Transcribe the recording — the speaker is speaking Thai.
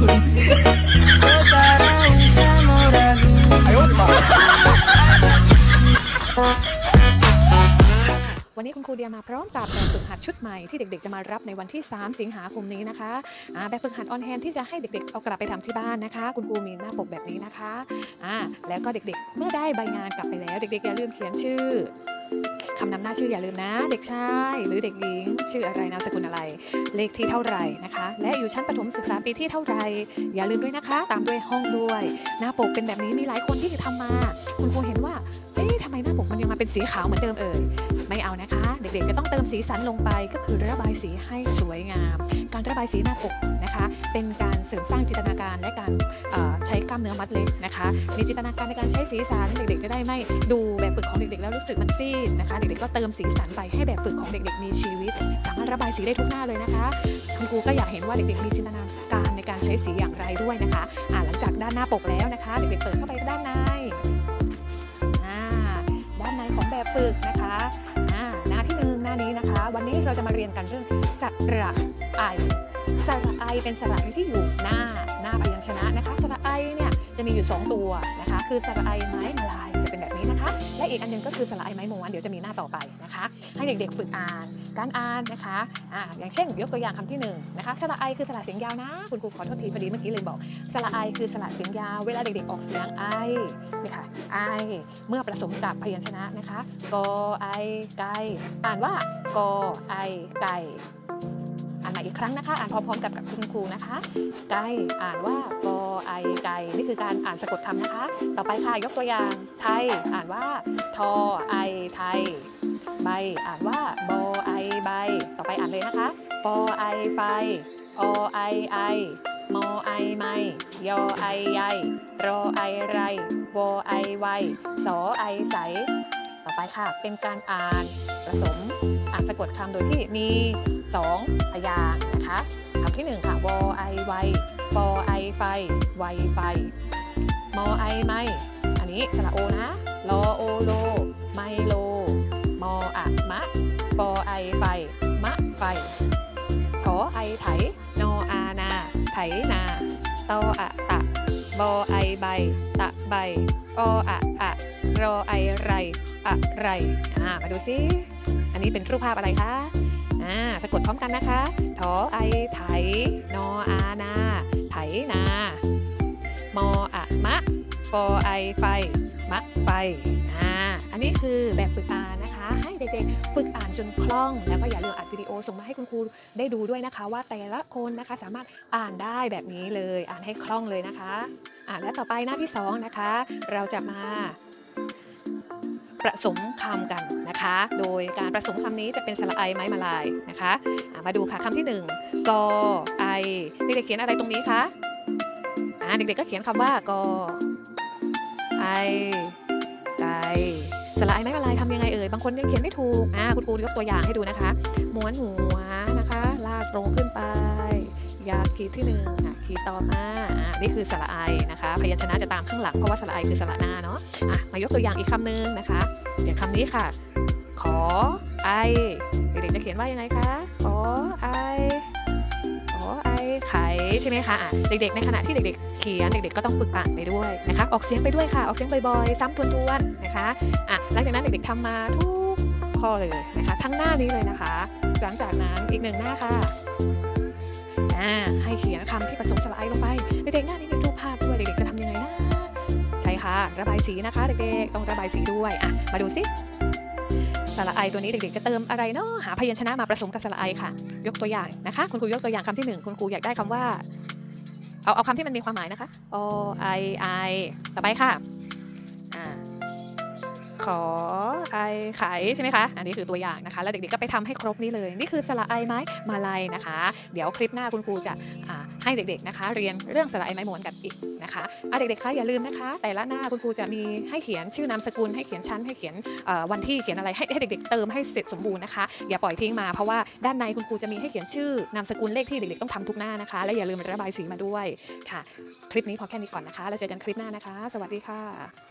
วันนี้คุณครูเดียมาพร้อมกับแบบฝึกหัดชุดใหม่ที่เด็กๆจะมารับในวันที่ 3 สิงหาคมนี้นะคะแบบฝึกหัดออนแฮนที่จะให้เด็กๆเอากลับไปทำที่บ้านนะคะ คุณครูมีหน้าปกแบบนี้นะคะแล้วก็เด็กๆ เมื่อได้ใบงานกลับไปแล้ว เด็กๆอย่าลืมเขียนชื่อคำนำหน้าชื่ออย่าลืมนะ เด็กชายหรือเด็กหญิงชื่ออะไรนามสกุลอะไร เลขที่เท่าไหร่นะคะ และอยู่ชั้นประถมศึกษาปีที่เท่าไหร่ อย่าลืมด้วยนะคะ ตามด้วยห้องด้วย หน้าปกเป็นแบบนี้มีหลายคนที่ทำมา คุณครูเห็นว่า เป็นสีขาวเหมือนเดิมเอ่ยไม่เอานะคะ เด็กๆจะต้องเติมสีสันลงไปก็คือระบายสีให้สวยงาม การระบายสีหน้าปกนะคะ เป็นการเสริมสร้างจินตนาการและการใช้กล้ามเนื้อมัดเล็กนะคะมีจินตนาการในการใช้สีสันเด็กๆ จะได้ไม่ดูแบบฝึกของเด็กๆ แล้วรู้สึกมันซีดนะคะ เด็กๆก็เติมสีสันไปให้แบบฝึกของเด็กๆ มีชีวิต สามารถระบายสีได้ทุกหน้าเลยนะคะคุณครูก็อยากเห็นว่าเด็กๆ มีจินตนาการในการใช้สีอย่างไรด้วยนะคะหลังจากด้านหน้าปกแล้วนะคะ เด็กๆเปิดเข้าไปด้านในอ่า ฝึกนะคะอ่าหน้าที่หนึ่งหน้านี้นะคะ วันนี้เราจะมาเรียนกันเรื่องสระไอสระไอเป็นสระที่อยู่หน้าหน้าพยัญชนะนะคะสระไอเนี่ยจะมีอยู่ 2 ตัวนะคะ คือสระไอไม้มาลายจะเป็นแบบนี้นะคะ และอีกอันหนึงก็คือสระไอไม้ม้วนเดี๋ยวจะมีหน้าต่อไปนะคะ ให้เด็กๆฝึกอ่านการอ่านนะคะอ่าอย่างเช่น ยกตัวอย่างคำที่หนึ่งนะคะสระไอคือสระเสียงยาวนะ คุณครูขอโทษทีพอดีเมื่อกี้เลยบอกสระไอคือสระเสียงยาวเวลาเด็กๆออกเสียงไอนี่ค่ะไอเมื่อผสมกับพยัญชนะนะคะกอไอไก่อ่านว่ากอไอไก่ ม่อีกครั้งนะคะ อ่านพร้อมๆกับกับคุณครูนะคะ ไก่อ่านว่ากอไอไก่นี่คือการอ่านสะกดคำนะคะ ต่อไปค่ะยกตัวอย่างไทย อ่านว่าทอไอไทย ใบ อ่านว่าบอไอใบ ต่อไปอ่านเลยนะคะฟอไอไฟอไอไอมอไอไมยอไอใยรอไอไร วอไอไวสอไอใส ต่อไปค่ะ เป็นการอ่านผสม อ่านสะกดคำโดยที่มี 2 พยางค์นะคะคำที่ 1 ค่ะวอไอไวฟอไอไฟไวไฟมอไอไม่อันนี้สระโอนะลอโอโลไมโล มออะมะฟอไอไฟมะไฟขอไอไถนออานา ไถนาตออะตะบอไอใบ ตะใบออะอะรอไอไร อะไร อ่า มาดูซิ นนี้เป็นรูปภาพอะไรคะอ่าสะกดพร้อมกันนะคะทอไอไถนออานาไถนามออะมะฟอไอไฟมะไฟอ่าอันนี้คือแบบฝึกอ่านนะคะ ให้เด็กๆฝึกอ่านจนคล่อง แล้วก็อย่าลืมอัดวิดีโอส่งมาให้คุณครูได้ดูด้วยนะคะ ว่าแต่ละคนนะคะสามารถอ่านได้แบบนี้เลยอ่านให้คล่องเลยนะคะอ่าและต่อไปหน้าที่สองนะคะ เราจะมา ผสมคำกันนะคะ โดยการผสมคำนี้จะเป็นสระไอไม้มาลายนะคะะมาดูค่ะคำที่หนึ่งกอไอเด็กๆเขียนอะไรตรงนี้คะเด็กๆก็เขียนคำว่ากอไอไก่สระไอไม้มาลายทำยังไงเอ่ยบางคนยังเขียนไม่ถูกอ่าคุณครูยกตัวอย่างให้ดูนะคะ ม้วนหัวนะคะ ลากตรงขึ้นไป ยาขีที่หนึ่งอะขีต่อมาอ่านี่คือสระไอนะคะ พยัญชนะจะตามข้างหลังเพราะว่าสระไอคือสระหน้าเนาะอะมายกตัวอย่างอีกคำหนึ่งนะคะอย่างคำนี้ค่ะ ขอไอเด็กๆจะเขียนว่ายังไงคะขอไอขอไอไขใช่ไหมคะอะเด็กๆ ในขณะที่เด็กๆ เขียนเด็กๆก็ต้องฝึกอ่านไปด้วยนะคะออกเสียงไปด้วยค่ะออกเสียงบ่อยๆ ซ้ำทวนๆนะคะอะหลังจากนั้นเด็กๆทำมาทุกข้อเลยนะคะ ทั้งหน้านี้เลยนะคะ หลังจากนั้นอีกหนึ่งหน้าค่ะ อ่าให้เขียนคำที่ผสมสระไอลงไป เด็กๆหน้านี้มีรูปภาพด้วยเด็กๆจะทำยังไงนะใช่ค่ะ ระบายสีนะคะเด็กๆต้องระบายสีด้วยอะมาดูสิสระไอตัวนี้เด็กๆจะเติมอะไรเนาะหาพยัญชนะมาผสมกับสระไอค่ะ ยกตัวอย่างนะคะ คุณครูยกตัวอย่างคำที่หนึ่งคุณครูอยากได้คำว่า เอาเอาคำที่มันมีความหมายนะคะ o i i ต่อไปค่ะ ขอไอไขใช่ไหมคะ อันนี้คือตัวอย่างนะคะ แล้วเด็กๆก็ไปทำให้ครบนี้เลย นี่คือสระไอไม้มาลายนะคะ เดี๋ยวคลิปหน้าคุณครูจะให้เด็กๆนะคะ เรียนเรื่องสระไอไม้มวนกันอีกนะคะอะเด็กๆคะอย่าลืมนะคะ แต่ละหน้าคุณครูจะมีให้เขียนชื่อนามสกุลให้เขียนชั้นให้เขียนวันที่เขียนอะไรให้ให้เด็กๆเติมให้เสร็จสมบูรณ์นะคะ อย่าปล่อยทิ้งมาเพราะว่าด้านในคุณครูจะมีให้เขียนชื่อนามสกุลเลขที่เด็กๆต้องทำทุกหน้านะคะ และอย่าลืมระบายสีมาด้วยค่ะ คลิปนี้พอแค่นี้ก่อนนะคะ แล้วเจอกันคลิปหน้านะคะ สวัสดีค่ะ